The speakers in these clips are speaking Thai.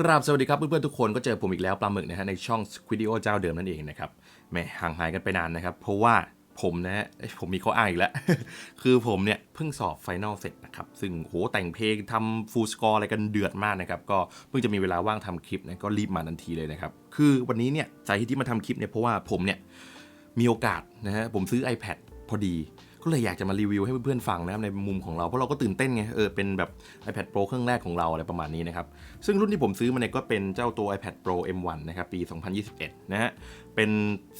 กราบสวัสดีครับเพื่อนๆทุกคนก็เจอผมอีกแล้วปลาหมึกนะฮะในช่องวิดีโอเจ้าเดิมนั่นเองนะครับแหม่ห่างหายกันไปนานนะครับเพราะว่าผมนะฮะผมมีข้ออ้างอีกแล้ว คือผมเนี่ยเพิ่งสอบไฟนอลเสร็จนะครับ ซึ่งโหแต่งเพลงทำฟูลสกอร์อะไรกันเดือดมากนะครับ ก็เพิ่งจะมีเวลาว่างทำคลิปนะก็รีบมาทันทีเลยนะครับ คือวันนี้เนี่ยสาเหตุที่มาทำคลิปเนี่ยเพราะว่าผมเนี่ยมีโอกาสนะฮะผมซื้อ iPad พอดี ก็เลยอยากจะมารีวิวให้เพื่อนๆฟังนะครับในมุมของเราเพราะเราก็ตื่นเต้นไงเออเป็นแบบ iPad Pro เครื่องแรกของเราอะไรประมาณนี้นะครับซึ่งรุ่นที่ผมซื้อมาเนี่ยก็เป็นเจ้าตัว iPad Pro M1 นะครับปี 2021 นะฮะเป็น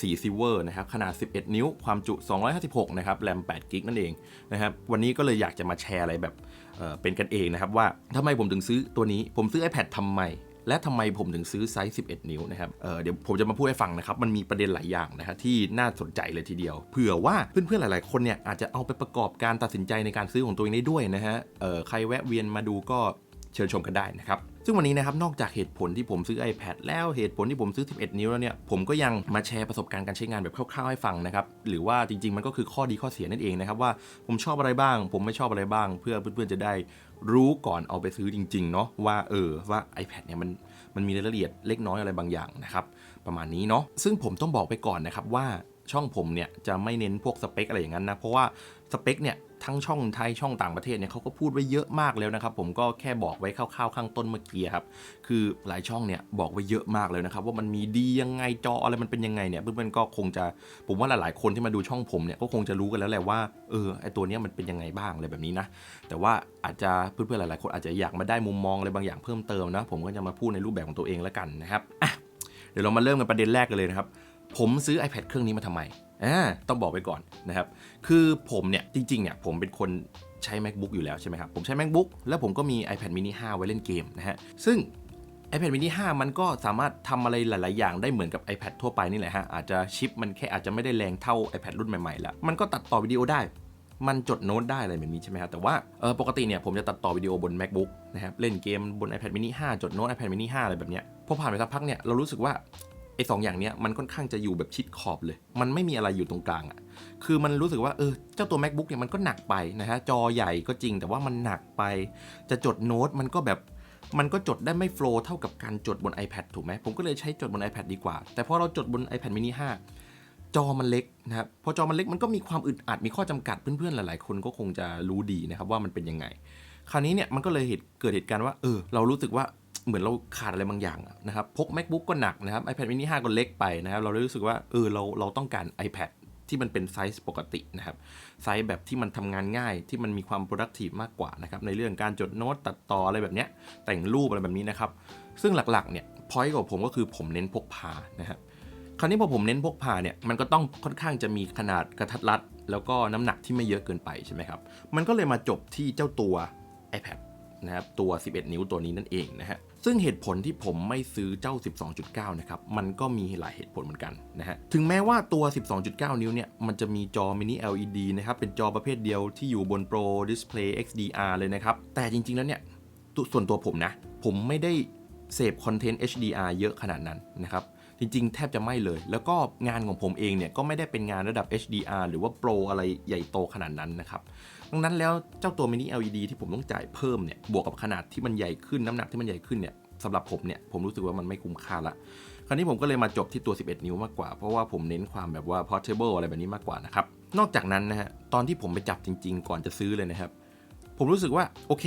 สีซิลเวอร์นะครับขนาด 11 นิ้วความจุ 256 นะครับแรม8กิกนั่นเองนะครับวันนี้ก็เลยอยากจะมาแชร์อะไรแบบเออเป็นกันเองนะครับว่าทำไมผมถึงซื้อตัวนี้ผมซื้อ iPad ทำไม และทำไมผมถึงซื้อไซส์ 11 นิ้วนะครับเเดี๋ยวผมจะมาพูดให้ฟังนะครับ มันมีประเด็นหลายอย่างนะฮะที่น่าสนใจเลยทีเดียว เผื่อว่าเพื่อนๆ หลายๆ คนเนี่ยอาจจะเอาไปประกอบการตัดสินใจในการซื้อของตัวเองได้ด้วยนะฮะใครแวะเวียนมาดูก็เชิญชมกันได้นะครับซึ่งวันนี้นะครับนอกจากเหตุผลที่ผมซื้อ iPad แล้วเหตุผลที่ผมซื้อ 11 นิ้วแล้วเนี่ยผมก็ยังมาแชร์ประสบการณ์การใช้งานแบบคร่าวๆให้ฟังนะครับหรือว่าจริงๆมันก็คือข้อดีข้อเสียนั่นเองนะครับว่าผมชอบอะไรบ้าง ผมไม่ชอบอะไรบ้าง เพื่อเพื่อนๆจะได้ รู้ก่อนเอาไปซื้อจริงๆเนาะว่าเออว่า iPad เนี่ยมันมันมีรายละเอียดเล็กน้อยอะไรบางอย่างนะครับประมาณนี้เนาะซึ่งผมต้องบอกไปก่อนนะครับว่าช่องผมเนี่ยจะไม่เน้นพวกสเปคอะไรอย่างนั้นนะเพราะว่าสเปคเนี่ย ทั้งช่องไทยช่องต่างประเทศเนี่ยเขาก็พูดไว้เยอะมากแล้วนะครับ ผมก็แค่บอกไว้คร่าวๆข้างต้นเมื่อกี้ครับคือหลายช่องเนี่ยบอกไว้เยอะมากเลยนะครับ ว่ามันมีดียังไงจออะไรมันเป็นยังไงเนี่ยเพื่อนๆก็คงจะผมว่าหลายๆคนที่มาดูช่องผมเนี่ยก็คงจะรู้กันแล้วแหละว่าเออไอตัวเนี้ยมันเป็นยังไงบ้างอะไรแบบนี้นะแต่ว่าอาจจะเพื่อนๆหลายๆคนอาจจะอยากมาได้มุมมองอะไรบางอย่างเพิ่มเติมนะผมก็จะมาพูดในรูปแบบของตัวเองแล้วกันนะครับอะเดี๋ยวเรามาเริ่มกันประเด็นแรกกันเลยนะครับผมซื้อ iPad เครื่องนี้มาทำไม อ่าต้องบอกไปก่อนนะครับ คือผมเนี่ยจริงๆเนี่ยผมเป็นคนใช้ macbook อยู่แล้วใช่ไหมครับ ผมใช้ macbook แล้วผมก็มี iPad mini 5 ไว้เล่นเกมนะฮะ ซึ่ง iPad mini 5 มันก็สามารถทำอะไรหลาย ๆ อย่างได้เหมือนกับ iPad ทั่วไปนี่แหละฮะ อาจจะชิปมันแค่อาจจะไม่ได้แรงเท่า iPad รุ่นใหม่ ๆ แล้ว มันก็ตัดต่อวิดีโอได้ มันจดโน้ตได้อะไรแบบนี้ใช่ไหมครับแต่ว่าปกติเนี่ยผมจะตัดต่อวิดีโอบน macbook นะครับ เล่นเกมบน iPad mini 5 จดโน้ต iPad mini 5 อะไรแบบเนี้ย พอผ่านไปสักพักเนี่ย เรารู้สึกว่า ไอ้สองอย่างเนี้ยมันค่อนข้างจะอยู่แบบชิดขอบเลย มันไม่มีอะไรอยู่ตรงกลางอะคือมันรู้สึกว่าเออเจ้าตัว macbook เนี่ยมันก็หนักไปนะฮะจอใหญ่ก็จริงแต่ว่ามันหนักไป จะจดโน้ตมันก็แบบมันก็จดได้ไม่โฟล์เท่ากับการจดบน iPad ถูกไหมผมก็เลยใช้จดบน iPad ดีกว่า แต่พอเราจดบน iPad mini 5 จอมันเล็กนะครับพอจอมันเล็กมันก็มีความอึดอัดมีข้อจำกัดเพื่อนๆหลายๆ คนก็คงจะรู้ดีนะครับว่ามันเป็นยังไง คราวนี้เนี่ยมันก็เลยเหตุเกิดเหตุการณ์ว่าเออเรารู้สึกว่า เหมือนเราขาดอะไรบางอย่างนะครับพก macbook ก็หนักนะครับ iPad mini 5 ก็เล็กไปนะครับ เราเลยรู้สึกว่าเออเราเราต้องการ iPad ที่มันเป็นไซส์ปกตินะครับ ไซส์แบบที่มันทำงานง่ายที่มันมีความ productive มากกว่านะครับ ในเรื่องการจดโน้ตตัดต่ออะไรแบบเนี้ยแต่งรูปอะไรแบบนี้นะครับ ซึ่งหลักๆเนี่ยพอยต์ของผมก็คือผมเน้นพกพานะครับคราวนี้พอผมเน้นพกพาเนี่ยมันก็ต้องค่อนข้างจะมีขนาดกระทัดรัด แล้วก็น้ำหนักที่ไม่เยอะเกินไปใช่ไหมครับ มันก็เลยมาจบที่เจ้าตัว iPad นะครับตัว 11 นิ้วตัวนี้นั่นเองนะฮะซึ่งเหตุผลที่ผมไม่ซื้อเจ้า 12.9 นะครับ มันก็มีหลายเหตุผลเหมือนกันนะฮะ ถึงแม้ว่าตัว 12.9 นิ้วเนี่ย มันจะมีจอ mini LED นะครับ เป็นจอประเภทเดียวที่อยู่บน Pro Display XDR เลยนะครับ แต่จริงๆ แล้วเนี่ยตัวส่วนตัวผมนะ ผมไม่ได้เสพคอนเทนต์ HDR เยอะขนาดนั้นนะครับ จริงๆ แทบจะไม่เลย แล้วก็งานของผมเองเนี่ย ก็ไม่ได้เป็นงานระดับ HDR หรือว่า Pro อะไรใหญ่โตขนาดนั้นนะครับ ดังนั้นแล้วเจ้าตัว mini LED ที่ผมต้องจ่ายเพิ่มเนี่ยบวกกับขนาดที่มันใหญ่ขึ้นน้ำหนักที่มันใหญ่ขึ้นเนี่ยสำหรับผมเนี่ยผมรู้สึกว่ามันไม่คุ้มค่าละคราวนี้ผมก็เลยมาจบที่ตัว 11 นิ้วมากกว่า เพราะว่าผมเน้นความแบบว่า portable อะไรแบบนี้มากกว่านะครับ นอกจากนั้นนะฮะ ตอนที่ผมไปจับจริง ๆ ก่อนจะซื้อเลยนะครับ ผมรู้สึกว่า โอเค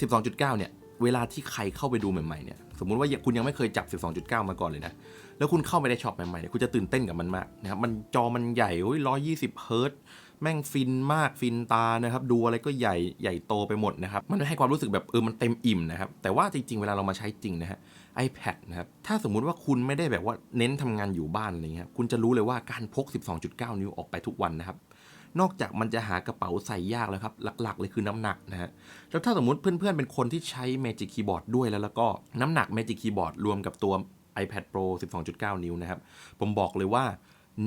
12.9 เนี่ย เวลาที่ใครเข้าไปดูใหม่ๆ เนี่ย สมมุติว่าคุณยังไม่เคยจับ 12.9 มาก่อนเลยนะ แล้วคุณเข้าไปในช็อปใหม่ๆ เนี่ย คุณจะตื่นเต้นกับมันมากนะครับ มันจอมันใหญ่โอ้ย120เฮิร์ตซ แม่งฟินมากฟินตานะครับ ดูอะไรก็ใหญ่ใหญ่โตไปหมดนะครับ มันให้ความรู้สึกแบบเออมันเต็มอิ่มนะครับ แต่ว่าจริงๆ เวลาเรามาใช้จริงนะฮะ iPad นะครับ ถ้าสมมุติว่าคุณไม่ได้แบบว่าเน้นทำงานอยู่บ้านอะไรเงี้ยครับคุณจะรู้เลยว่าการพก 12.9 นิ้วออกไปทุกวันนะครับ นอกจากมันจะหากระเป๋าใส่ยากแล้วครับ หลักๆ เลยคือน้ำหนักนะฮะ แล้วถ้าสมมติเพื่อนๆ เป็นคนที่ใช้ Magic Keyboard ด้วยแล้วแล้วก็น้ำหนัก Magic Keyboard รวมกับตัว iPad Pro 12.9 นิ้วนะครับ ผมบอกเลยว่า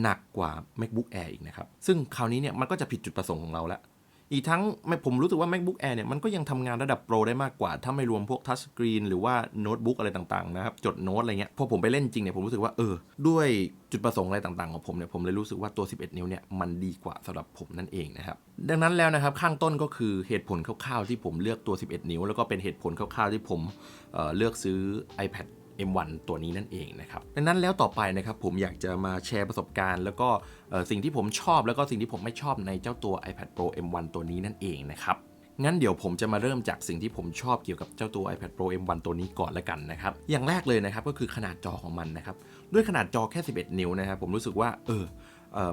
หนักกว่า MacBook Air อีกนะครับ ซึ่งคราวนี้เนี่ยมันก็จะผิดจุดประสงค์ของเราแล้วอีกทั้งไม่ผมรู้สึกว่า macbook air เนี่ยมันก็ยังทำงานระดับโปรได้มากกว่า ถ้าไม่รวมพวกทัชสกรีนหรือว่าโน้ตบุ๊กอะไรต่างๆนะครับ จดโน้ตอะไรเงี้ยพอผมไปเล่นจริงเนี่ยผมรู้สึกว่าเออ ด้วยจุดประสงค์อะไรต่างๆของผมเนี่ยผมเลยรู้สึกว่าตัว 11 นิ้วเนี่ยมันดีกว่าสำหรับผมนั่นเองนะครับ ดังนั้นแล้วนะครับข้างต้นก็คือเหตุผลคร่าวๆที่ผมเลือกตัว 11 นิ้ว แล้วก็เป็นเหตุผลคร่าวๆที่ผมเออเลือกซื้อ iPad M1 ตัวนี้นั่นเองนะครับดังนั้นแล้วต่อไปนะครับผมอยากจะมาแชร์ประสบการณ์ แล้วก็สิ่งที่ผมชอบแล้วก็สิ่งที่ผมไม่ชอบในเจ้าตัว iPad Pro M1 ตัวนี้นั่นเองนะครับงั้นเดี๋ยวผมจะมาเริ่มจากสิ่งที่ผมชอบเกี่ยวกับเจ้าตัว iPad Pro M1 ตัวนี้ก่อนละกันนะครับ อย่างแรกเลยนะครับก็คือขนาดจอของมันนะครับ ด้วยขนาดจอแค่ 11 นิ้วนะครับผมรู้สึกว่าเออ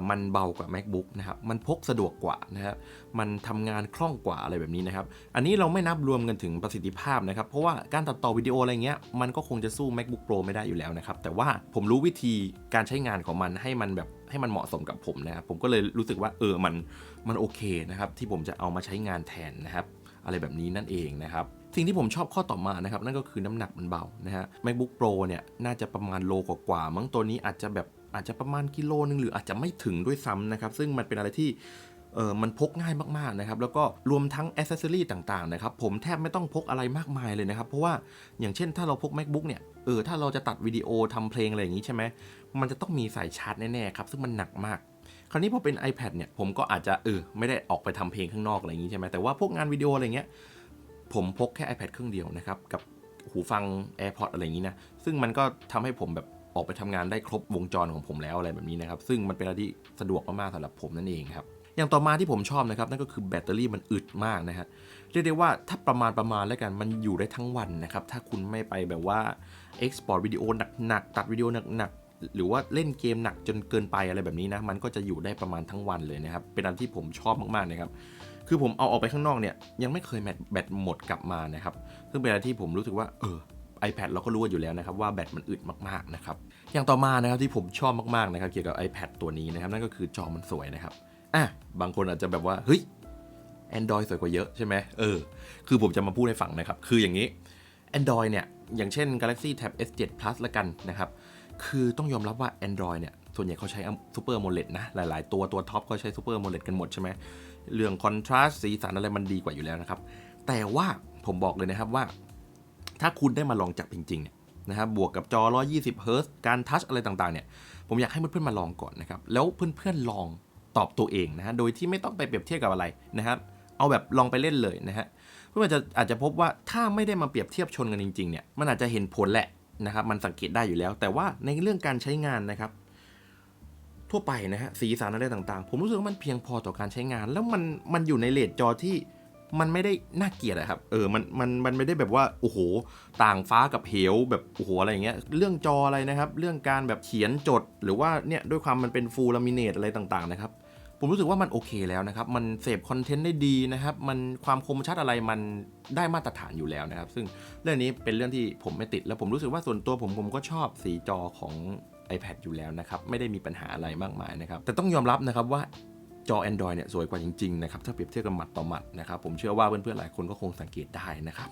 มันเบากว่า macbook นะครับมันพกสะดวกกว่านะครับมันทำงานคล่องกว่าอะไรแบบนี้นะครับ อันนี้เราไม่นับรวมกันถึงประสิทธิภาพนะครับ เพราะว่าการตัดต่อวิดีโออะไรเงี้ยมันก็คงจะสู้ macbook pro ไม่ได้อยู่แล้วนะครับ แต่ว่าผมรู้วิธีการใช้งานของมันให้มันแบบให้มันเหมาะสมกับผมนะครับ ผมก็เลยรู้สึกว่าเออมันมันโอเคนะครับ ที่ผมจะเอามาใช้งานแทนนะครับ อะไรแบบนี้นั่นเองนะครับสิ่งที่ผมชอบข้อต่อมานะครับ นั่นก็คือน้ำหนักมันเบานะฮะ MacBook Pro เนี่ย น่าจะประมาณโลกว่าๆมั้งตัวนี้อาจจะแบบ อาจจะประมาณกิโลนึงหรืออาจจะไม่ถึงด้วยซ้ำนะครับ ซึ่งมันเป็นอะไรที่เออมันพกง่ายมากๆนะครับ แล้วก็รวมทั้งอ c เซสซอรีต่างๆนะครับ ผมแทบไม่ต้องพกอะไรมากมายเลยนะครับ เพราะว่าอย่างเช่นถ้าเราพก MacBook เนี่ย เออ ถ้าเราจะตัดวิดีโอทำเพลงอะไรอย่างนี้ใช่ไหม มันจะต้องมีสายชาร์จแน่ๆครับ ซึ่งมันหนักมาก คราวนี้พอเป็น iPad เนี่ย ผมก็อาจจะเออไม่ได้ออกไปทำเพลงข้างนอกอะไรอย่างนี้ใช่ไหมแต่ว่าพวกงานวิดีโออะไรเงี้ย ผมพกแค่ iPad เครื่องเดียวนะครับ กับหูฟัง AirPods อะไรอย่างนี้นะ ซึ่งมันก็ทำให้ผมแบบ ออกไปทำงานได้ครบวงจรของผมแล้วอะไรแบบนี้นะครับ ซึ่งมันเป็นอะไรที่สะดวกมากๆสำหรับผมนั่นเองครับอย่างต่อมาที่ผมชอบนะครับนั่นก็คือแบตเตอรี่มันอึดมากนะฮะเรียกได้ว่าถ้าประมาณประมาณแล้วกันมันอยู่ได้ทั้งวันนะครับถ้าคุณไม่ไปแบบว่า export วิดีโอหนักๆตัดวิดีโอหนักๆหรือว่าเล่นเกมหนักจนเกินไปอะไรแบบนี้นะมันก็จะอยู่ได้ประมาณทั้งวันเลยนะครับเป็นอันที่ผมชอบมากๆนะครับคือผมเอาออกไปข้างนอกเนี่ยยังไม่เคยแบตหมดกลับมานะครับซึ่งเป็นอะไรที่ผมรู้สึกว่าเออ iPad เราก็รู้กันอยู่แล้วนะครับว่าแบตมันอึดมากๆนะครับอย่างต่อมานะครับที่ผมชอบมากๆนะครับเกี่ยวกับ iPad ตัวนี้นะครับนั่นก็คือจอมันสวยนะครับอะบางคนอาจจะแบบว่าเฮ้ย Android สวยกว่าเยอะใช่ไหมเออคือผมจะมาพูดให้ฟังนะครับคืออย่างนี้ Android เนี่ยอย่างเช่น Galaxy Tab S7 Plus ละกันนะครับคือต้องยอมรับว่า Android เนี่ยส่วนใหญ่เขาใช้ Super AMOLED นะ หลาย ๆ ตัวตัวท็อปก็ใช้ Super AMOLED กันหมดใช่ไหมเรื่องคอนทราสต์สีสันอะไรมันดีกว่าอยู่แล้วนะครับ แต่ว่าผมบอกเลยนะครับว่า ถ้าคุณได้มาลองจับจริงๆเนี่ยนะครับบวกกับจอ 120 Hz การทัชอะไรต่างๆเนี่ยผมอยากให้เพื่อนๆมาลองก่อนนะครับแล้วเพื่อนๆลองตอบตัวเองนะฮะโดยที่ไม่ต้องไปเปรียบเทียบกับอะไรนะครับเอาแบบลองไปเล่นเลยนะฮะเพื่อนๆจะอาจจะพบว่าถ้าไม่ได้มาเปรียบเทียบชนกันจริงๆเนี่ยมันอาจจะเห็นผลแหละนะครับมันสังเกตได้อยู่แล้ว แต่ว่าในเรื่องการใช้งานนะครับ ทั่วไปนะฮะสีสันอะไรต่างๆ ผมรู้สึกว่ามันเพียงพอต่อการใช้งาน แล้วมันมันอยู่ในเลทจอที่ มันไม่ได้น่าเกลียดอะครับ เออ มัน มัน มันไม่ได้แบบว่า โอ้โห ต่างฟ้ากับเหวแบบ โอ้โห อะไรอย่างเงี้ย เรื่องจออะไรนะครับ เรื่องการแบบเขียนจด หรือว่าเนี่ย ด้วยความมันเป็นฟูลลามิเนตอะไรต่างๆนะครับ ผมรู้สึกว่ามันโอเคแล้วนะครับ มันเสพคอนเทนต์ได้ดีนะครับ มันความคมชัดอะไรมันได้มาตรฐานอยู่แล้วนะครับ ซึ่งเรื่องนี้เป็นเรื่องที่ผมไม่ติด แล้วผมรู้สึกว่าส่วนตัวผมผมก็ชอบสีจอของ iPad อยู่แล้วนะครับ ไม่ได้มีปัญหาอะไรมากมายนะครับ แต่ต้องยอมรับนะครับว่า จอ Android เนี่ยสวยกว่าจริงๆนะครับถ้าเปรียบเทียบกับหมัดต่อหมัดนะครับผมเชื่อว่าเพื่อนๆหลายคนก็คงสังเกตได้นะครับ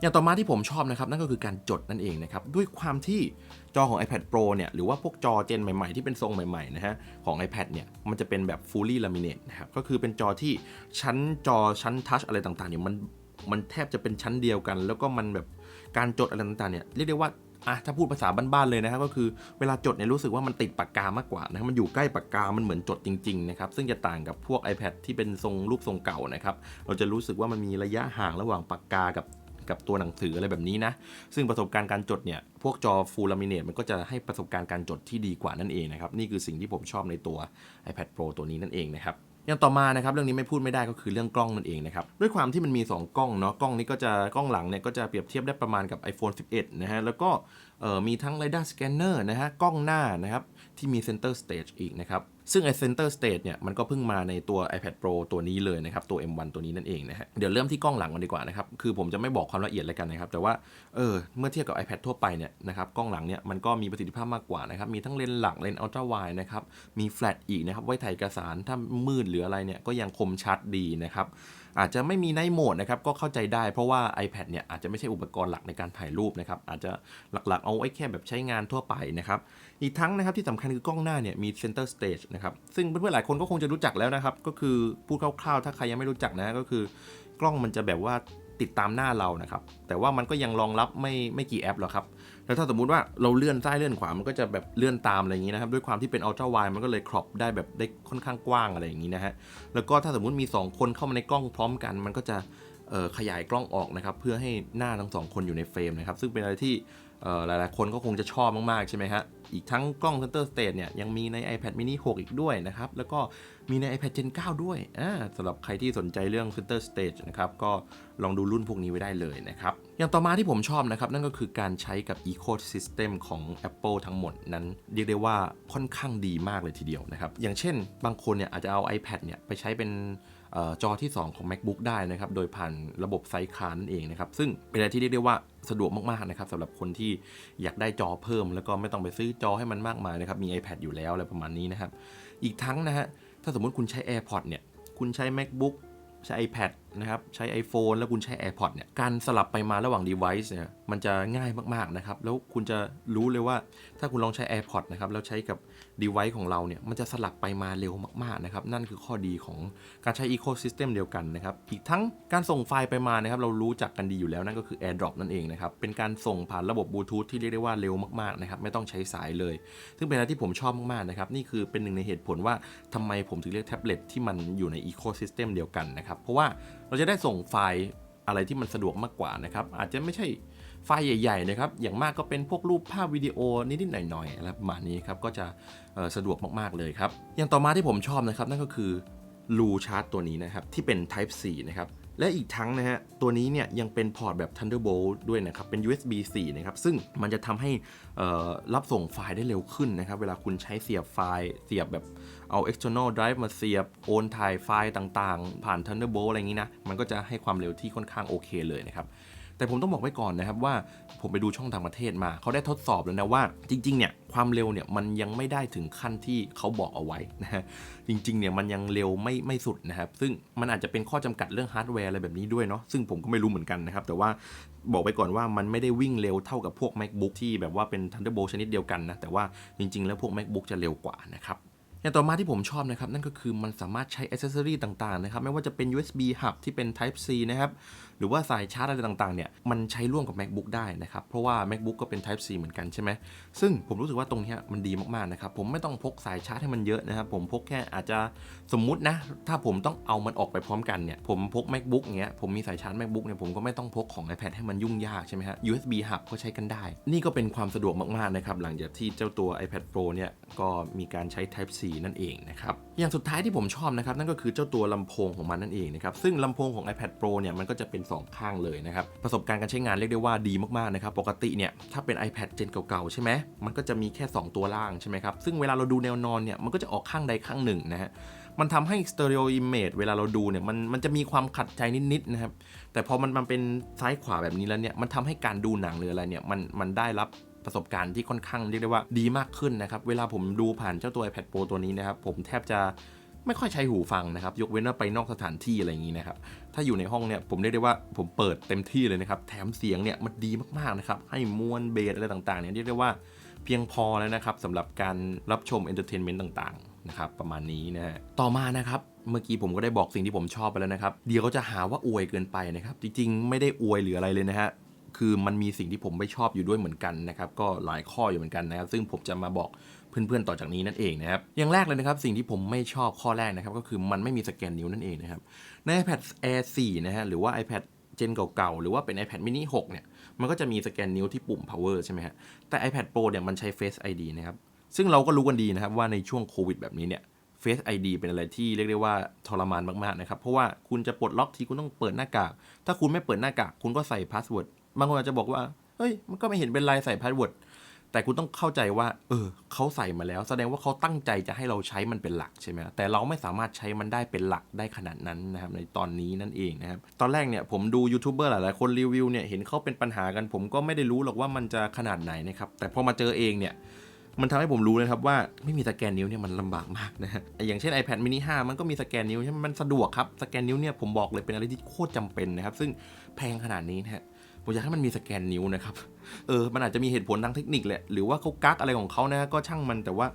อย่างต่อมาที่ผมชอบนะครับนั่นก็คือการจดนั่นเองนะครับด้วยความที่จอของ iPad Pro เนี่ยหรือว่าพวกจอเจนใหม่ๆที่เป็นทรงใหม่ๆนะฮะของ iPad เนี่ยมันจะเป็นแบบ fully laminate นะครับก็คือเป็นจอที่ชั้นจอชั้นทัชอะไรต่างๆเนี่ยมันมันแทบจะเป็นชั้นเดียวกัน แล้วก็มันแบบการจดอะไรต่างๆเนี่ยเรียกได้ว่า อะถ้าพูดภาษาบ้านๆเลยนะครับก็คือเวลาจดเนี่ยรู้สึกว่ามันติดปากกามากกว่านะครับมันอยู่ใกล้ปากกามันเหมือนจดจริงๆนะครับซึ่งจะต่างกับพวก iPad ที่เป็นทรงรูปทรงเก่านะครับเราจะรู้สึกว่ามันมีระยะห่างระหว่างปากกากับกับตัวหนังสืออะไรแบบนี้นะ ซึ่งประสบการณ์การจดเนี่ย พวกจอ Full Laminate มันก็จะให้ประสบการณ์การจดที่ดีกว่านั่นเองนะครับ นี่คือสิ่งที่ผมชอบในตัว iPad Pro ตัวนี้นั่นเองนะครับ อย่างต่อมานะครับเรื่องนี้ไม่พูดไม่ได้ก็คือเรื่องกล้องนั่นเองนะครับด้วยความที่มันมี 2 กล้องเนาะกล้องนี้ก็จะกล้องหลังเนี่ยก็จะเปรียบเทียบได้ประมาณกับ iPhone 11 นะฮะแล้วก็มีทั้ง LiDAR Scanner นะฮะกล้องหน้านะครับที่มี Center Stage อีกนะครับ ซึ่งไอ้ Center Stage เนี่ยมันก็เพิ่งมาในตัว iPad Pro ตัวนี้เลยนะครับ ตัว M1 ตัวนี้นั่นเองนะฮะเดี๋ยวเริ่มที่กล้องหลังกันดีกว่านะครับ คือผมจะไม่บอกความละเอียดอะไรกันนะครับ แต่ว่าเออเมื่อเทียบกับ iPad ทั่วไปเนี่ยนะครับกล้องหลังเนี่ยมันก็มีประสิทธิภาพมากกว่านะครับ มีทั้งเลนส์หลักเลนส์อัลตร้าไวด์นะครับมีแฟลชอีกนะครับไว้ถ่ายเอกสารถ้ามืดหรืออะไรเนี่ยก็ยังคมชัดดีนะครับ อาจจะไม่มีในโหมดนะครับก็เข้าใจได้เพราะว่า iPad เนี่ยอาจจะไม่ใช่อุปกรณ์หลักในการถ่ายรูปนะครับอาจจะหลักๆ เอาไว้แค่แบบใช้งานทั่วไปนะครับอีกทั้งนะครับที่สำคัญคือกล้องหน้าเนี่ยมี center stage นะครับซึ่งเพื่อนๆหลายคนก็คงจะรู้จักแล้วนะครับก็คือพูดคร่าวๆ ถ้าใครยังไม่รู้จักนะก็คือกล้องมันจะแบบว่าติดตามหน้าเรานะครับแต่ว่ามันก็ยังรองรับไม่ไม่กี่แอปหรอกครับ แล้วถ้าสมมุติว่าเราเลื่อนซ้ายเลื่อนขวา มันก็จะแบบเลื่อนตามอะไรอย่างนี้นะครับ ด้วยความที่เป็น ultra wide มันก็เลยครอปได้แบบได้ค่อนข้างกว้างอะไรอย่างนี้นะฮะ แล้วก็ถ้าสมมุติมี 2 คนเข้ามาในกล้องพร้อมกัน มันก็จะขยายกล้องออกนะครับ เพื่อให้หน้าทั้งสองคนอยู่ในเฟรมนะครับ ซึ่งเป็นอะไรที่ หลายๆ คนก็คงจะชอบมาก ๆ ใช่ไหมฮะ อีกทั้งกล้อง Center Stage เนี่ยยังมีใน iPad mini 6 อีกด้วยนะครับ แล้วก็มีใน iPad Gen 9 ด้วยสำหรับใครที่สนใจเรื่อง Center Stage นะครับ ก็ลองดูรุ่นพวกนี้ไว้ได้เลยนะครับ อย่างต่อมาที่ผมชอบนะครับ นั่นก็คือการใช้กับ Ecosystem ของ Apple ทั้งหมดนั้น เรียกได้ว่าค่อนข้างดีมากเลยทีเดียวนะครับ อย่างเช่น บางคนเนี่ยอาจจะเอา iPad เนี่ยไปใช้เป็น จอที่ 2 ของ MacBook ได้นะครับ โดยผ่านระบบไซคานั่นเองนะครับ ซึ่งเป็นอะไรที่เรียกได้ว่าสะดวกมาก ๆ นะครับสำหรับคนที่อยากได้จอเพิ่ม แล้วก็ไม่ต้องไปซื้อจอให้มันมากมายนะครับ มี iPad อยู่แล้วอะไรประมาณนี้นะครับ อีกทั้งนะฮะ ถ้าสมมติคุณใช้ AirPods เนี่ย คุณใช้ MacBook ใช้ iPad นะครับ ใช้ iPhone แล้วคุณใช้ AirPods เนี่ย การสลับไปมาระหว่าง device เนี่ย มันจะง่ายมากๆนะครับ แล้วคุณจะรู้เลยว่าถ้าคุณลองใช้ AirPods นะครับ แล้วใช้กับ device ของเราเนี่ย มันจะสลับไปมาเร็วมากๆนะครับ นั่นคือข้อดีของการใช้ ecosystem เดียวกันนะครับ อีกทั้งการส่งไฟล์ไปมานะครับ เรารู้จักกันดีอยู่แล้วนั่นก็คือ AirDrop นั่นเองนะครับ เป็นการส่งผ่านระบบบลูทูธที่เรียกได้ว่าเร็วมากๆนะครับ ไม่ต้องใช้สายเลย ซึ่งเป็นอะไรที่ผมชอบมากๆนะครับ นี่คือเป็นหนึ่งในเหตุผลว่าทำไมผมถึงเรียกแท็บเล็ตที่มันอยู่ใน ecosystem เดียวกันนะครับ เพราะว่าเราจะได้ส่งไฟล์อะไรที่มันสะดวกมากกว่านะครับ อาจจะไม่ใช่ไฟล์ใหญ่ๆนะครับ อย่างมากก็เป็นพวกรูปภาพวิดีโอนิดๆหน่อยๆอะไรประมาณนี้ครับก็จะสะดวกมากๆเลยครับอย่างต่อมาที่ผมชอบนะครับนั่นก็คือรูชาร์จตัวนี้นะครับที่เป็น Type C นะครับ และอีกทั้งนะฮะ ตัวนี้เนี่ยยังเป็นพอร์ตแบบ Thunderbolt ด้วยนะครับ เป็น USB 4 นะครับ ซึ่งมันจะทำให้รับส่งไฟล์ได้เร็วขึ้นนะครับ เวลาคุณใช้เสียบไฟล์ เสียบแบบเอา external drive มาเสียบ โอนถ่ายไฟล์ต่างๆ ผ่าน Thunderbolt อะไรอย่างนี้นะ มันก็จะให้ความเร็วที่ค่อนข้างโอเคเลยนะครับ แต่ผมต้องบอกไว้ก่อนนะครับว่าผมไปดูช่องต่างประเทศมา เขาได้ทดสอบแล้วนะว่า จริงๆเนี่ยความเร็วเนี่ยมันยังไม่ได้ถึงขั้นที่เขาบอกเอาไว้นะฮะจริงๆเนี่ยมันยังเร็วไม่ไม่สุดนะครับ ซึ่งมันอาจจะเป็นข้อจำกัดเรื่องฮาร์ดแวร์อะไรแบบนี้ด้วยเนาะซึ่งผมก็ไม่รู้เหมือนกันนะครับ แต่ว่าบอกไปก่อนว่ามันไม่ได้วิ่งเร็วเท่ากับพวก macbook ที่แบบว่าเป็น thunderbolt ชนิดเดียวกันนะแต่ว่าจริง ๆ แล้วพวก macbook จะเร็วกว่านะครับอย่างต่อมาที่ผมชอบนะครับ นั่นก็คือมันสามารถใช้อ c เซ s ซอรีต่าง ๆ นะครับ ไม่ว่าจะเป็น USB hub ที่เป็น Type C นะครับหรือว่าสายชาร์จอะไรต่างๆเนี่ยมันใช้ร่วมกับ MacBook ได้นะครับ เพราะว่า MacBook ก็เป็น Type C เหมือนกันใช่ไหมซึ่งผมรู้สึกว่าตรงนี้มันดีมากๆนะครับ ผมไม่ต้องพกสายชาร์จให้มันเยอะนะครับผมพกแค่อาจจะสมมุตินะ ถ้าผมต้องเอามันออกไปพร้อมกันเนี่ยผมพก MacBook เงี้ยผมมีสายชาร์จ MacBook เนี่ยผมก็ไม่ต้องพกของ iPad ให้มันยุ่งยากใช่ไหมฮะ USB hub ก็ใช้กันได้ นี่ก็เป็นความสะดวกมากๆนะครับหลังจากที่เจ้าตัว iPad Pro เนี่ยก็มีการใช้ Type C นั่นเองนะครับอย่างสุดท้ายที่ผมชอบนะครับนั่นก็คือเจ้าตัวลำโพงของมันนั่นเองนะครับซึ่งลำโพงของ iPad Pro เนี่ยมันก็จะเป็น2 ข้างเลยนะครับประสบการณ์การใช้งานเรียกได้ว่าดีมากๆนะครับปกติเนี่ยถ้าเป็น iPad เจนเก่าๆใช่ไหมมันก็จะมีแค่ 2 ตัวล่างใช่ไหมครับซึ่งเวลาเราดูแนวนอนเนี่ยมันก็จะออกข้างใดข้างหนึ่งนะฮะมันทำให้ stereo image เวลาเราดูเนี่ยมันมันจะมีความขัดใจนิดๆนะครับแต่พอมันมันเป็นซ้ายขวาแบบนี้แล้วเนี่ยมันทำให้การดูหนังหรืออะไรเนี่ยมันมันได้รับประสบการณ์ที่ค่อนข้างเรียกได้ว่าดีมากขึ้นนะครับ เวลาผมดูผ่านเจ้าตัว iPad Pro ตัวนี้นะครับ ผมแทบจะ ไม่ค่อยใช้หูฟังนะครับ ยกเว้นว่าไปนอกสถานที่อะไรอย่างนี้นะครับ ถ้าอยู่ในห้องเนี่ยผมเรียกได้ว่าผมเปิดเต็มที่เลยนะครับ แถมเสียงเนี่ยมันดีมากๆนะครับ ให้มวลเบสอะไรต่างๆเนี่ยเรียกได้ว่าเพียงพอแล้วนะครับสำหรับการรับชมเอนเตอร์เทนเมนต์ต่างๆนะครับประมาณนี้นะฮะต่อมานะครับเมื่อกี้ผมก็ได้บอกสิ่งที่ผมชอบไปแล้วนะครับ เดี๋ยวเขาจะหาว่าอวยเกินไปนะครับ จริงๆ ไม่ได้อวยหรืออะไรเลยนะฮะคือมันมีสิ่งที่ผมไม่ชอบอยู่ด้วยเหมือนกันนะครับ ก็หลายข้ออยู่เหมือนกันนะครับ ซึ่งผมจะมาบอก เพื่อนๆต่อจากนี้นั่นเองนะครับอย่างแรกเลยนะครับสิ่งที่ผมไม่ชอบข้อแรกนะครับก็คือมันไม่มีสแกนนิ้วนั่นเองนะครับใน iPad Air 4 นะฮะหรือว่า iPad เจนเก่าๆ หรือว่าเป็น iPad mini 6 เนี่ย มันก็จะมีสแกนนิ้วที่ปุ่ม power ใช่ไหมฮะ แต่ iPad Pro เนี่ย มันใช้ Face ID นะครับ ซึ่งเราก็รู้กันดีนะครับว่าในช่วงโควิดแบบนี้เนี่ย Face ID เป็นอะไรที่เรียกได้ว่าทรมานมากๆ นะครับ เพราะว่าคุณจะปลดล็อกทีคุณต้องเปิดหน้ากาก ถ้าคุณไม่เปิดหน้ากาก คุณก็ใส่พาสเวิร์ด บางคนอาจจะบอกว่า เฮ้ย มันก็ไม่เห็นเป็นไรใส่พาสเวิร์ด แต่คุณต้องเข้าใจว่า เออเขาใส่มาแล้ว แสดงว่าเขาตั้งใจจะให้เราใช้มันเป็นหลักใช่ไหมแต่เราไม่สามารถใช้มันได้เป็นหลักได้ขนาดนั้นนะครับในตอนนี้นั่นเองนะครับตอนแรกเนี่ยผมดูยูทูบเบอร์หลายๆคนรีวิวเนี่ยเห็นเขาเป็นปัญหากัน ผมก็ไม่ได้รู้หรอกว่ามันจะขนาดไหนนะครับแต่พอมาเจอเองเนี่ยมันทำให้ผมรู้นะครับว่าไม่มีสแกนนิ้วเนี่ยมันลำบากมากนะฮะอย่างเช่น iPad mini 5 มันก็มีสแกนนิ้วใช่ไหมมันสะดวกครับ สแกนนิ้วเนี่ยผมบอกเลยเป็นอะไรที่โคตรจำเป็นนะครับ ซึ่งแพงขนาดนี้นะฮะ ผมอยากให้มันมีสแกนนิ้วนะครับ เออ มันอาจจะมีเหตุผลทางเทคนิคแหละ หรือว่าเขากักอะไรของเขานะก็ช่างมันแต่ว่า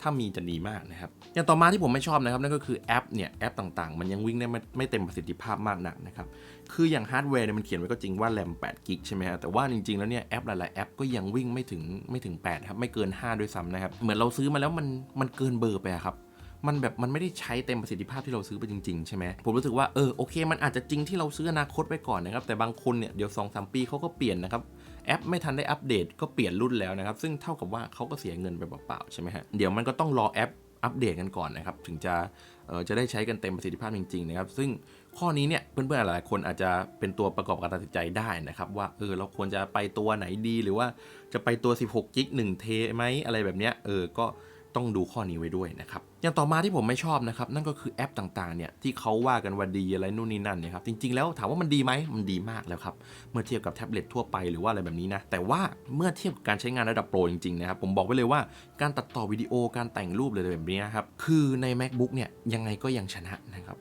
ถ้ามีจะดีมากนะครับ อย่างต่อมาที่ผมไม่ชอบนะครับนั่นก็คือแอปเนี่ยแอปต่างๆ มันยังวิ่งได้ไม่ไม่เต็มประสิทธิภาพมากนักนะครับ คืออย่างฮาร์ดแวร์เนี่ยมันเขียนไว้ก็จริงว่าแรม8กิกใช่ไหมฮะแต่ว่าจริงๆ แล้วเนี่ยแอปหลายๆแอปก็ยังวิ่งไม่ถึงไม่ถึง8ครับไม่เกิน 5 ด้วยซ้ำนะครับ เหมือนเราซื้อมาแล้วมันมันเกินเบอร์ไปครับ มันแบบมันไม่ได้ใช้เต็มประสิทธิภาพที่เราซื้อไปจริงๆใช่ไหมผมรู้สึกว่าเออโอเค มันอาจจะจริงที่เราซื้ออนาคตไว้ก่อนนะครับแต่บางคนเนี่ยเดี๋ยว2อสปีเขาก็เปลี่ยนนะครับแอปไม่ทันได้อัปเดตก็เปลี่ยนรุ่นแล้วนะครับซึ่งเท่ากับว่าเขาก็เสียเงินไปเปล่าๆใช่ไหมฮะเดี๋ยวมันก็ต้องรอแอปอัปเดตกันก่อนนะครับถึงจะเออจะได้ใช้กันเต็มประสิทธิภาพจริงๆนะครับซึ่งข้อนี้เนี่ยเพื่อนๆหลายคนอาจจะเป็นตัวประกอบการตัดสินใจได้นะครับว่าเออเราควรจะไปตัวไหนดีหรือว่าจะไปตัว 16กิก1เทไหมอะไรแบบเนี้ยเออก็ ต้องดูข้อนี้ไว้ด้วยนะครับอย่างต่อมาที่ผมไม่ชอบนะครับนั่นก็คือแอปต่างๆเนี่ยที่เขาว่ากันว่าดีอะไรนู่นนี่นั่นเนี่ยครับจริงๆแล้วถามว่ามันดีไหมมันดีมากแล้วครับเมื่อเทียบกับแท็บเล็ตทั่วไปหรือว่าอะไรแบบนี้นะแต่ว่าเมื่อเทียบกับการใช้งานระดับโปรจริงๆนะครับผมบอกไว้เลยว่าการตัดต่อวิดีโอการแต่งรูปอะไรแบบนี้นะครับคือใน macbook เนี่ยยังไงก็ยังชนะนะครับ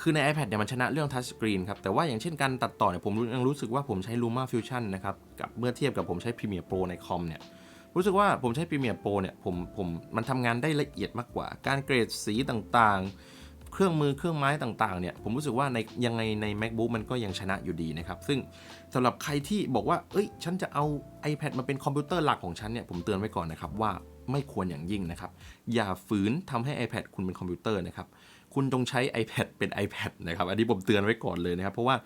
คือใน iPad เนี่ยมันชนะเรื่อง Touch Screen ครับ แต่ว่าอย่างเช่นการตัดต่อเนี่ยผมยังรู้สึกว่าผมใช้ Luma Fusion นะครับกับเมื่อเทียบกับผมใช้ Premiere Pro ในคอมเนี่ย รู้สึกว่าผมใช้ Premiere Pro เนี่ยผมผมมันทำงานได้ละเอียดมากกว่า การเกรดสีต่างๆ เครื่องมือเครื่องไม้ต่างๆเนี่ยผมรู้สึกว่าในยังไงใน MacBook มันก็ยังชนะอยู่ดีนะครับ ซึ่งสำหรับใครที่บอกว่า เอ้ย ฉันจะเอา iPad มาเป็นคอมพิวเตอร์หลักของฉันเนี่ยผมเตือนไว้ก่อนนะครับว่าไม่ควรอย่างยิ่งนะครับ อย่าฝืนทำให้ iPad คุณเป็นคอมพิวเตอร์นะครับ คุณจงใช้ iPad เป็น iPad นะครับ อันนี้ผมเตือนไว้ก่อนเลยนะครับ เพราะว่า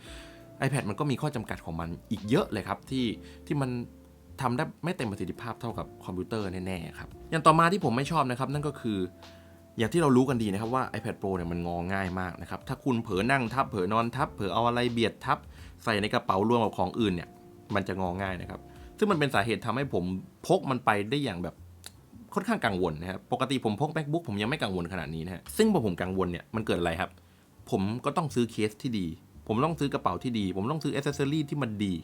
iPad มันก็มีข้อจำกัดของมันอีกเยอะเลยครับที่ที่มัน ทำได้ไม่เต็มประสิทธิภาพเท่ากับคอมพิวเตอร์แน่ๆครับ อย่างต่อมาที่ผมไม่ชอบนะครับ นั่นก็คือ อย่างที่เรารู้กันดีนะครับว่า iPad Pro เนี่ยมันงอง่ายมากนะครับ ถ้าคุณเผลอนั่งทับ เผลอนอนทับ เผลอเอาอะไรเบียดทับ ใส่ในกระเป๋ารวมกับของอื่นเนี่ย มันจะงอง่ายนะครับ ซึ่งมันเป็นสาเหตุทำให้ผมพกมันไปได้อย่างแบบค่อนข้างกังวลนะครับ ปกติผมพก MacBook ผมยังไม่กังวลขนาดนี้นะฮะ ซึ่งพอผมกังวลเนี่ย มันเกิดอะไรครับ ผมก็ต้องซื้อเคสที่ดี ผมต้องซื้อกระเป๋าที่ดี ผมต้องซื้ออ c เซอรี่ที่มันดี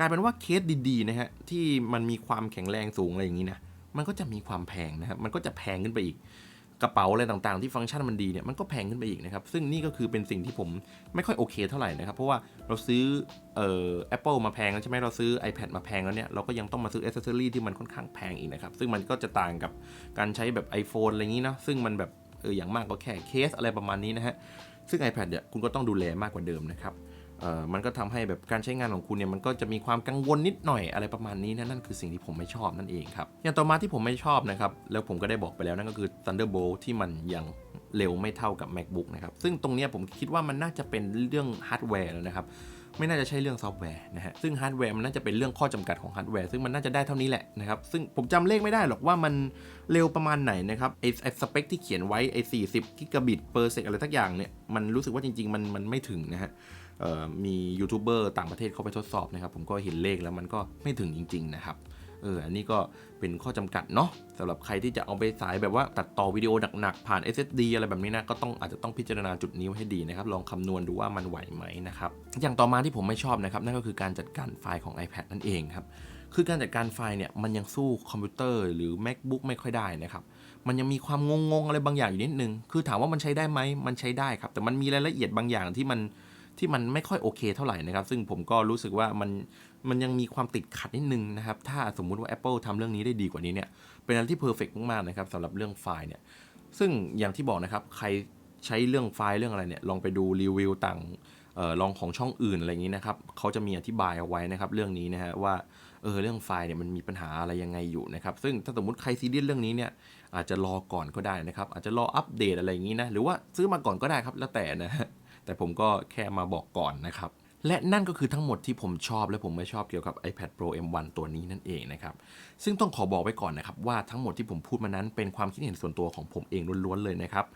กลายเป็นว่าเคสดีๆนะฮะที่มันมีความแข็งแรงสูงอะไรอย่างนี้นะมันก็จะมีความแพงนะครับมันก็จะแพงขึ้นไปอีกกระเป๋าอะไรต่างๆ ที่ฟังก์ชันมันดีเนี่ยมันก็แพงขึ้นไปอีกนะครับ ซึ่งนี่ก็คือเป็นสิ่งที่ผมไม่ค่อยโอเคเท่าไหร่นะครับ เพราะว่าเราซื้อเอ่อ Apple มาแพงแล้วใช่ไหมเราซื้อ iPad มาแพงแล้วเนี่ยเราก็ยังต้องมาซื้ออ c เซอรี่ที่มันค่อนข้างแพงอีกนะครับ ซึ่งมันก็จะต่างกับการใช้แบบ iPhone อะไรอย่างนี้นะซึ่งมันแบบเอออย่างมากก็แค่เคสอะไรประมาณนี้นะฮะซึ่ง iPad เนี่ยคุณก็ต้องดูแลมากกว่าเดิมนะครับ มันก็ทำให้แบบการใช้งานของคุณเนี่ยมันก็จะมีความกังวลนิดหน่อยอะไรประมาณนี้นะนั่นคือสิ่งที่ผมไม่ชอบนั่นเองครับอย่างต่อมาที่ผมไม่ชอบนะครับแล้วผมก็ได้บอกไปแล้วนั่นก็คือ Thunderbolt ที่มันยังเร็วไม่เท่ากับ MacBook นะครับซึ่งตรงนี้ผมคิดว่ามันน่าจะเป็นเรื่องฮาร์ดแวร์แล้วนะครับไม่น่าจะใช่เรื่องซอฟต์แวร์นะฮะซึ่งฮาร์ดแวร์มันน่าจะเป็นเรื่องข้อจำกัดของฮาร์ดแวร์ซึ่งมันน่าจะได้เท่านี้แหละนะครับซึ่งผมจำเลขไม่ได้หรอกว่ามันเร็วประมาณไหนนะครับไอ้ไอ้สเปคที่เขียนไว้ไอ้40กิกะบิตเปอร์เซกอะไรทักอย่างเนี่ยมันรู้สึกว่าจริงๆมันมันไม่ถึงนะฮะ มียูทูบเบอร์ต่างประเทศเขาไปทดสอบนะครับผมก็เห็นเลขแล้วมันก็ไม่ถึงจริง ๆ นะครับเอออันนี้ก็เป็นข้อจำกัดเนาะสำหรับใครที่จะเอาไปสายแบบว่าตัดต่อวิดีโอหนักๆ ผ่าน SSD อะไรแบบนี้นะ ก็ต้องอาจจะต้องพิจารณาจุดนี้ให้ดีนะครับ ลองคำนวณดูว่ามันไหวไหมนะครับ อย่างต่อมาที่ผมไม่ชอบนะครับ นั่นก็คือการจัดการไฟล์ของ iPad นั่นเองครับ คือการจัดการไฟล์เนี่ยมันยังสู้คอมพิวเตอร์หรือ MacBook ไม่ค่อยได้นะครับ มันยังมีความงงๆอะไรบางอย่างอยู่นิดนึง คือถามว่ามันใช้ได้ไหมมันใช้ได้ครับ แต่มันมีรายละเอียดบางอย่างที่มัน ที่มันไม่ค่อยโอเคเท่าไหร่นะครับ ซึ่งผมก็รู้สึกว่ามันมันยังมีความติดขัดนิดนึงนะครับ ถ้าสมมุติว่า Apple ทำเรื่องนี้ได้ดีกว่านี้เนี่ย เป็นอะไรที่เพอร์เฟกมากๆนะครับสำหรับเรื่องไฟล์เนี่ย ซึ่งอย่างที่บอกนะครับ ใครใช้เรื่องไฟล์เรื่องอะไรเนี่ย ลองไปดูรีวิวต่างเออลองของช่องอื่นอะไรอย่างนี้นะครับ เขาจะมีอธิบายเอาไว้นะครับเรื่องนี้นะฮะว่าเออเรื่องไฟล์เนี่ยมันมีปัญหาอะไรยังไงอยู่นะครับ ซึ่งถ้าสมมติใครซีเรียสเรื่องนี้เนี่ยอาจจะรอก่อนก็ได้นะครับ อาจจะรออัปเดตอะไรอย่างนี้นะ หรือว่าซื้อมาก่อนก็ได้ครับ แล้วแต่นะ แต่ผมก็แค่มาบอกก่อนนะครับ และนั่นก็คือทั้งหมดที่ผมชอบและผมไม่ชอบเกี่ยวกับ iPad Pro M1 ตัวนี้นั่นเองนะครับ ซึ่งต้องขอบอกไว้ก่อนนะครับ ว่าทั้งหมดที่ผมพูดมานั้นเป็นความคิดเห็นส่วนตัวของผมเองล้วนๆเลยนะครับ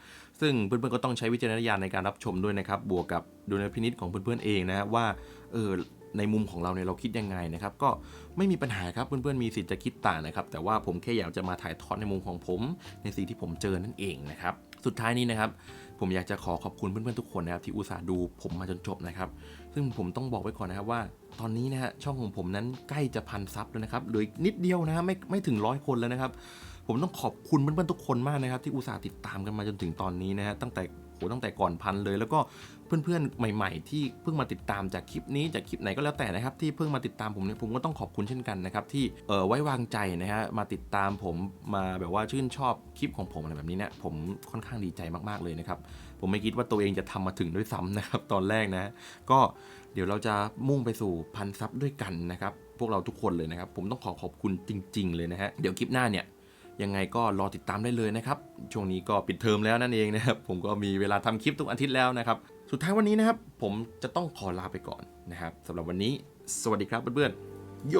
ซึ่งเพื่อนๆก็ต้องใช้วิจารณญาณในการรับชมด้วยนะครับ บวกกับดุลพินิจของเพื่อนๆเองนะว่าเออในมุมของเราเนี่ยเราคิดยังไงนะครับ ก็ไม่มีปัญหาครับเพื่อนๆมีสิทธิ์จะคิดต่างนะครับ แต่ว่าผมแค่อยากจะมาถ่ายทอดในมุมของผม ในสิ่งที่ผมเจอนั่นเองนะครับ สุดท้ายนี้นะครับ ผมอยากจะขอขอบคุณเพื่อนๆทุกคนนะครับที่อุตส่าห์ดูผมมาจนจบนะครับ ซึ่งผมต้องบอกไว้ก่อนนะครับว่า ตอนนี้นะฮะช่องของผมนั้นใกล้จะพันซับแล้วนะครับเหลืออีกนิดเดียวนะฮะไม่ไม่ถึงร้อยคนแล้วนะครับ ผมต้องขอบคุณเพื่อนๆทุกคนมากนะครับที่อุตส่าห์ติดตามกันมาจนถึงตอนนี้นะฮะตั้งแต่โหตั้งแต่ก่อนพันเลย แล้วก็ เพื่อนๆ ใหม่ ๆ ที่เพิ่งมาติดตามจากคลิปนี้จากคลิปไหนก็แล้วแต่นะครับที่เพิ่งมาติดตามผมเนี่ยผมก็ต้องขอบคุณเช่นกันนะครับที่เออไว้วางใจนะฮะมาติดตามผมมาแบบว่าชื่นชอบคลิปของผมอะไรแบบนี้เนี่ยผมค่อนข้างดีใจมากๆเลยนะครับผมไม่คิดว่าตัวเองจะทำมาถึงด้วยซ้ำนะครับตอนแรกนะก็เดี๋ยวเราจะมุ่งไปสู่พันซับด้วยกันนะครับพวกเราทุกคนเลยนะครับผมต้องขอขอบคุณจริง ๆ เลยนะฮะเดี๋ยวคลิปหน้าเนี่ย ยังไงก็รอติดตามได้เลยนะครับ ช่วงนี้ก็ปิดเทอมแล้วนั่นเองนะครับ ผมก็มีเวลาทำคลิปทุกอาทิตย์แล้วนะครับ สุดท้ายวันนี้นะครับ ผมจะต้องขอลาไปก่อนนะครับสำหรับวันนี้ สวัสดีครับเพื่อนๆโย